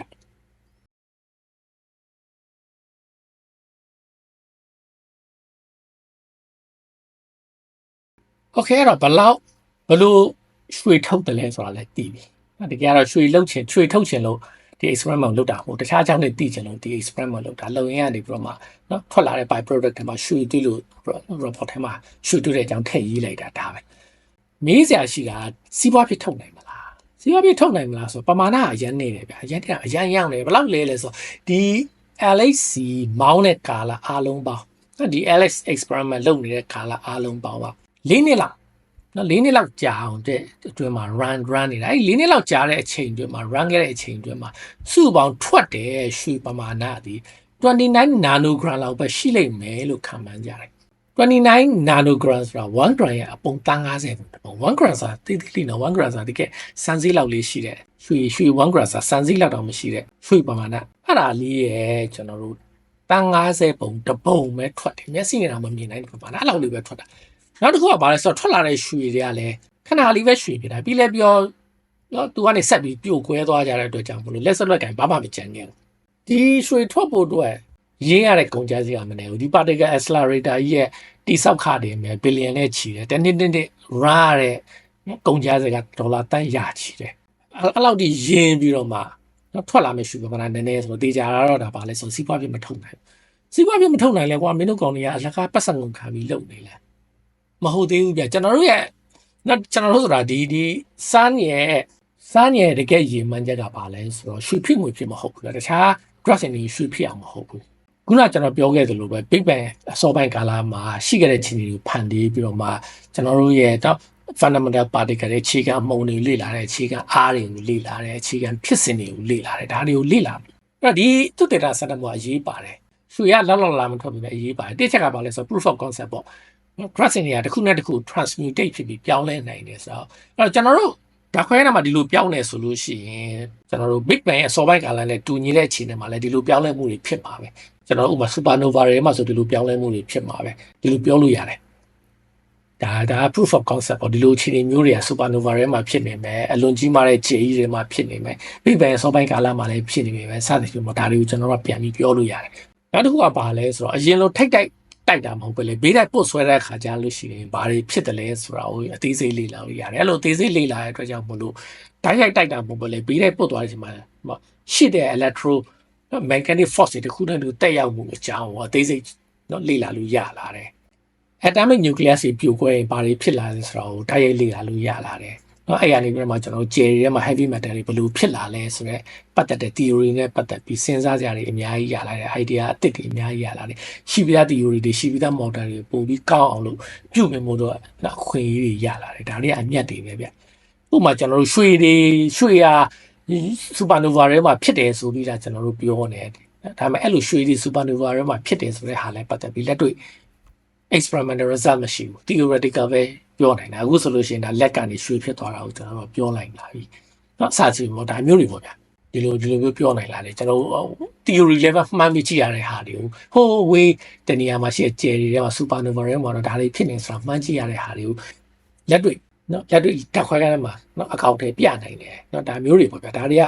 โอเคအဲ့တော့ဘလောက်ဘလို့ရွှေထုတ်တယ်လဲဆိုတာလည်းသိပြီ။တကယ်ကတော့ရွှေလုတ်ချင်ရွှေထုတ်ချင်လို့ဒီ experiment လုပ်တာမဟုတ်တခြားအကြောင်းတွေသိချင်လို့ဒီ experiment လုပ်တာလုံရင်းကနေပြီးတော့မှเนาะထွက်လာတဲ့ by product တွေမှာရွှေတွေ့လို့ report ထဲမှာရွှေတွေ့တဲ့အကြောင်းထည့်ရေးလိုက်တာဒါပဲ။မေးစရာရှိတာစီးပွားဖြစ်ထုတ်နိုင်မလား။စီးပွားဖြစ်ထုတ်နိုင်မလားဆိုပမာဏအရန်နေတယ်ဗျာ။အရန်တဲ့အရန်ရောက်နေဘယ်လောက်လဲလဲဆိုဒီ LHC မောင်းတဲ့ကာလအားလုံးပေါင်းဒီ LX experiment လုပ်နေတဲ့ကာလအားလုံးပေါင်းပါ ၄နှစ်လောက်နော်၄နှစ်လောက်ကြာအောင်တဲ့အတွင်းမှာ run run နေတာအဲ့၄နှစ်လောက်ကြာတဲ့အချိန်အတွင်းမှာ run ခဲ့တဲ့အချိန်အတွင်းမှာစုပေါင်းထွက်တယ်ရွှေပမာဏသည်29 nanogram လောက်ပဲရှိလိမ့်မယ်လို့ခန့်မှန်းကြတယ်29 nanogram ဆိုတာ1 gram ရဲ့အပုံ350ပုံ1 gram ဆိုတာတိတိလေးနော်1 gram ဆိုတာဒီကစံစည်းလောက်လေးရှိတဲ့ရွှေရွှေ1 gram ဆိုတာစံစည်းလောက်တော့မရှိတဲ့ရွှေပမာဏအဲ့ဒါလေးရဲ့ကျွန်တော်တို့တန်း90ပုံတပုံပဲထွက်တယ်မျက်စိနဲ့တော့မမြင်နိုင်ဘူးပမာဏအဲ့လောက်လေးပဲထွက်တာ နောက်တစ်ခုကဘာလဲဆိုတော့ထွက်လာတဲ့ရွှေတွေကလည်းခဏလေးပဲရွှေဖြစ်တာပြီးလဲပြောနော်သူကနေဆက်ပြီးပြိုကွဲသွားကြတဲ့အတွက်ကြောင့်မလို့လက်ဆက်လက်ကင်ဘာမှမကြံခဲ့ဘူးဒီရွှေထွက်ဖို့အတွက်ရင်းရတဲ့ကုန်ကြစည်ကမနေဘူးဒီ particle accelerator ကြီးရဲ့တိဆောက်ခတွေမြဲဘီလီယံနဲ့ချီတယ်တနေ့နေ့နေ့ run ရတဲ့ကုန်ကြစည်ကဒေါ်လာတန်းရချီတယ်အဲ့လောက်ဒီရင်းပြီးတော့မှနော်ထွက်လာမယ့်ရွှေပမာဏနည်းနည်းဆိုတော့တေချာတော့ဒါပါလဲဆိုစီးပွားဖြစ်မထုတ်နိုင်စီးပွားဖြစ်မထုတ်နိုင်လဲကွာမင်းတို့ကောင်တွေကအလကားပတ်စံကုန်ခံပြီးလုပ်နေလဲ မဟုတ်သေးဘူးဗျကျွန်တော်တို့ရဲ့နော်ကျွန်တော်တို့ဆိုတာဒီဒီစမ်းရဲ့စမ်းရဲ့တကယ်ရည်မှန်းချက်ကပါလဲဆိုတော့ရွှေဖြစ်ငွေဖြစ်မဟုတ်ဘူးလားတခြား drugs တွေရွှေဖြစ်အောင်မဟုတ်ဘူးခုနကျွန်တော်ပြောခဲ့သလိုပဲ Big Bang အစောပိုင်းကာလမှာရှိခဲ့တဲ့ခြေနေကိုဖန်တီးပြီးတော့မှကျွန်တော်တို့ရဲ့တော့ fundamental particle ရဲ့အခြေခံအမှုန်တွေလေ့လာတဲ့အခြေခံအားတွေကိုလေ့လာတဲ့အခြေခံဖြစ်စဉ်တွေကိုလေ့လာတယ်ဒါတွေကိုလေ့လာပြီအဲ့တော့ဒီသူတေတာစက်တမှုအရေးပါတယ်ရွှေရလောက်လောက်လာမထွက်ပြီပဲအရေးပါတယ်တစ်ချက်ကပါလဲဆို proof of concept ပေါ့ crossing တွေကတစ်ခုနဲ့တစ်ခု transmutate ဖြစ်ပြီးပြောင်းလဲနိုင်တယ်ဆိုတော့အဲ့တော့ကျွန်တော်တို့ဓာတ်ခွဲထဲမှာဒီလိုပြောင်းနေဆိုလို့ရှိရင်ကျွန်တော်တို့ big bang ရဲ့အစောပိုင်းကာလနဲ့တူညီတဲ့အခြေအနေမှာလည်းဒီလိုပြောင်းလဲမှုတွေဖြစ်မှာပဲကျွန်တော်တို့ဥပမာ supernova တွေမှာဆိုဒီလိုပြောင်းလဲမှုတွေဖြစ်မှာပဲဒီလိုပြောလို့ရတယ်ဒါဒါ proof of concept ပေါ့ဒီလိုအခြေအနေမျိုးတွေက supernova တွေမှာဖြစ်နေမယ်အလွန်ကြီးမားတဲ့ခြေကြီးတွေမှာဖြစ်နေမယ် big bang အစောပိုင်းကာလမှာလည်းဖြစ်နေပြီပဲစသဖြင့်ပေါ့ဒါတွေကိုကျွန်တော်တို့ပြန်ပြီးပြောလို့ရတယ်နောက်တစ်ခုကပါလဲဆိုတော့အရင်လိုထိတ်တိုက် တိုက်တာမဟုတ်ပဲလေဘေးတိုက်ပုတ်ဆွဲတဲ့အခါကျလို့ရှိရင်ဘာတွေဖြစ်တယ်လဲဆိုတာကိုအသေးစိတ်လေ့လာလို့ရတယ်အဲ့လိုအသေးစိတ်လေ့လာတဲ့အတွက်ကြောင့်မလို့တိုက်ရိုက်တိုက်တာမဟုတ်ပဲလေဘေးတိုက်ပုတ်သွားတဲ့အချိန်မှာရှိတဲ့ electro magnetic force တွေတစ်ခုနဲ့တစ်ခုတက်ရောက်မှုအကြောင်းကိုအသေးစိတ်နော်လေ့လာလို့ရလာတယ် atomic nucleus တွေပြိုကွဲရင်ဘာတွေဖြစ်လာလဲဆိုတာကိုတိုက်ရိုက်လေ့လာလို့ရလာတယ် နော်အဲ့ရနေပြီးတော့ကျွန်တော် jerry ထဲမှာ heavy metal တွေဘယ်လိုဖြစ်လာလဲဆိုတော့ပတ်သက်တဲ့ theory နဲ့ပတ်သက်ပြီးစဉ်းစားကြရတယ်အများကြီးရလာတယ် idea အသစ်တွေအများကြီးရလာတယ်ရှိပြီးသား theory တွေရှိပြီးသား model တွေပို့ပြီးကောင်းအောင်လို့ပြုမြင်မှုတော့အခွင့်အရေးတွေရလာတယ်ဒါတွေကအမြတ်တွေပဲဗျဥပမာကျွန်တော်တို့ရွှေတွေရွှေရာ supernova ထဲမှာဖြစ်တယ်ဆိုပြီးဒါကျွန်တော်တို့ပြောနေတယ်ဒါပေမဲ့အဲ့လိုရွှေတွေ supernova ထဲမှာဖြစ်တယ်ဆိုတဲ့ဟာလည်းပတ်သက်ပြီးလက်တွေ့ experimental result မရှိဘူး theoretical ပဲ ပြောနိုင်တာအခုဆိုလို့ရှိရင်ဒါလက်ကနေရွှေဖြစ်သွားတာကိုကျွန်တော်တို့ပြောနိုင်လာပြီเนาะအစစီပေါ့ဒါမျိုးတွေပေါ့ဗျာဒီလိုဒီလိုမျိုးပြောနိုင်လာတယ်ကျွန်တော်တို့ theory level မှန်းပြီးကြည့်ရတဲ့ဟာတွေကိုဟိုးဝေးတနေရာမှာရှိတဲ့ကျယ်တွေထဲမှာ supernova တွေမှာတော့ဒါတွေဖြစ်နေဆိုတာမှန်းကြည့်ရတဲ့ဟာတွေကိုလက်တွေ့เนาะလက်တွေ့တက်ခွဲကနေမှာเนาะအကောင့်တွေပြနိုင်တယ်เนาะဒါမျိုးတွေပေါ့ဗျာဒါတွေက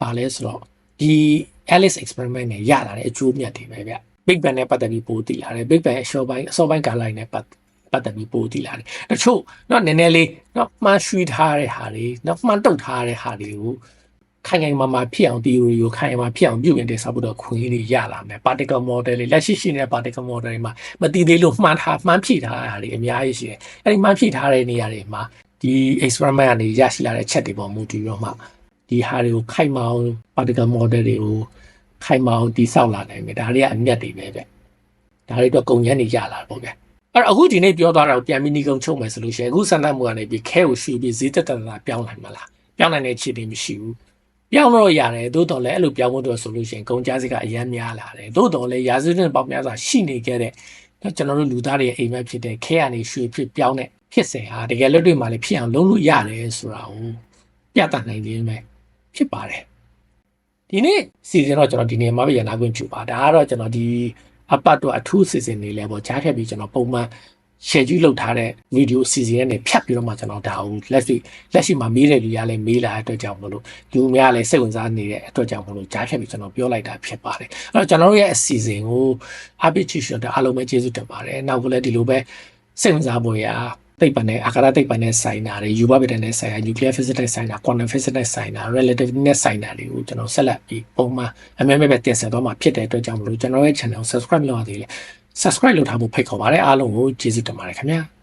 ပါလဲဆိုတော့ဒီ Alice experiment နဲ့ရလာတဲ့အကျိုးမြတ်တွေပဲဗျ Big Bang နဲ့ပတ်သက်ပြီးပိုသိလာတယ် Big Bang အရှော့ပိုင်းအစောပိုင်းကာလနဲ့ပတ် ပတ်သက်ပြီးပိုသိလာတယ်တချို့เนาะနည်းနည်းလေးเนาะမှန်းရွှေ့ထားတဲ့ဟာတွေเนาะမှန်းတုတ်ထားတဲ့ဟာတွေကိုခိုင်ခိုင်မာမာဖြစ်အောင် theory ကိုခိုင်ခိုင်မာဖြစ်အောင်ပြုပြင်တင်ဆက်ဖို့တော့ခွင့်လေးရလာမယ် particle model တွေလက်ရှိရှိနေတဲ့ particle model တွေမှာမတည်သေးလို့မှန်းထားမှန်းဖြည့်ထားတာတွေအများကြီးရှိတယ်အဲ့ဒီမှန်းဖြည့်ထားတဲ့နေရာတွေမှာဒီ experiment ကနေရရှိလာတဲ့ချက်တွေပေါ်မူတည်ပြီးတော့မှဒီဟာတွေကိုခိုင်မာအောင် particle model တွေကို ခိုင်မာအောင်တိဆောက်လာနိုင်မယ်ဒါတွေကအမြတ်တွေပဲဗျဒါတွေတော့ကုန်ညမ်းနေရလာပေါ့ဗျ အဲ့တော့အခုဒီနေ့ပြောသွားတာကိုပြန်ပြီးနှီးကုံချုပ်မယ်ဆိုလို့ရှိရင်အခုစံတတ်မှုကနေပြီးခဲကိုရှူပြီးဈေးတက်တက်တာပြောင်းနိုင်မလားပြောင်းနိုင်တဲ့အခြေအနေမရှိဘူးပြောင်းတော့ရတယ်သို့တော်လည်းအဲ့လိုပြောင်းဖို့တော့ဆိုလို့ရှိရင်ကုန်ကြစကအများများလာတယ်သို့တော်လည်းရာဇဝတ်ပေါင်းများစွာရှိနေခဲ့တဲ့ကျွန်တော်တို့လူသားတွေရဲ့အိမ်မက်ဖြစ်တဲ့ခဲကနေရွှေဖြစ်ပြောင်းတဲ့ဖြစ်စဉ်ဟာတကယ်လက်တွေ့မှာလည်းဖြစ်အောင်လုပ်လို့ရတယ်ဆိုတာကိုပြသနိုင်ခြင်းပဲဖြစ်ပါတယ်ဒီနေ့စီစဉ်တော့ကျွန်တော်ဒီနေ့မှာပဲရနာခွင့်ပြုပါဒါကတော့ကျွန်တော်ဒီ အပတ်တော့အထူးစီစဉ်နေလဲပေါ့ကြားဖြတ်ပြီးကျွန်တော်ပုံမှန် share ကြီးလုပ်ထားတဲ့ဗီဒီယိုစီစဉ်နဲ့ဖြတ်ပြီးတော့မှကျွန်တော်ဒါကိုလက်ရှိလက်ရှိမှာမေးတဲ့လူရလည်းမေးလာတဲ့အတွက်ကြောင့်မလို့လူများလည်းစိတ်ဝင်စားနေတဲ့အတွက်ကြောင့်မလို့ကြားဖြတ်ပြီးကျွန်တော်ပြောလိုက်တာဖြစ်ပါတယ်အဲ့တော့ကျွန်တော်တို့ရဲ့အစီအစဉ်ကို arbitration တဲ့အားလုံးပဲကျေးဇူးတင်ပါတယ်နောက်ကလည်းဒီလိုပဲစိတ်ဝင်စားဖို့ရာ သိပ္ပံနဲ့အာကာသသိပ္ပံနဲ့ဆိုင်တာတွေယူဘဗေဒနဲ့ဆိုင်တာ nuclear physics နဲ့ဆိုင်တာ quantum physics နဲ့ဆိုင်တာ relativity နဲ့ဆိုင်တာတွေကိုကျွန်တော်ဆက်လက်ပြီးပုံမှန်အများမဲ့ပဲတင်ဆက်သွားမှာဖြစ်တဲ့အတွက်ကြောင့်မလို့ကျွန်တော်ရဲ့ channel subscribe လုပ်ရသေးတယ် subscribe လုပ်ထားဖို့ဖိတ်ခေါ်ပါတယ်အားလုံးကိုကျေးဇူးတင်ပါတယ်ခင်ဗျာ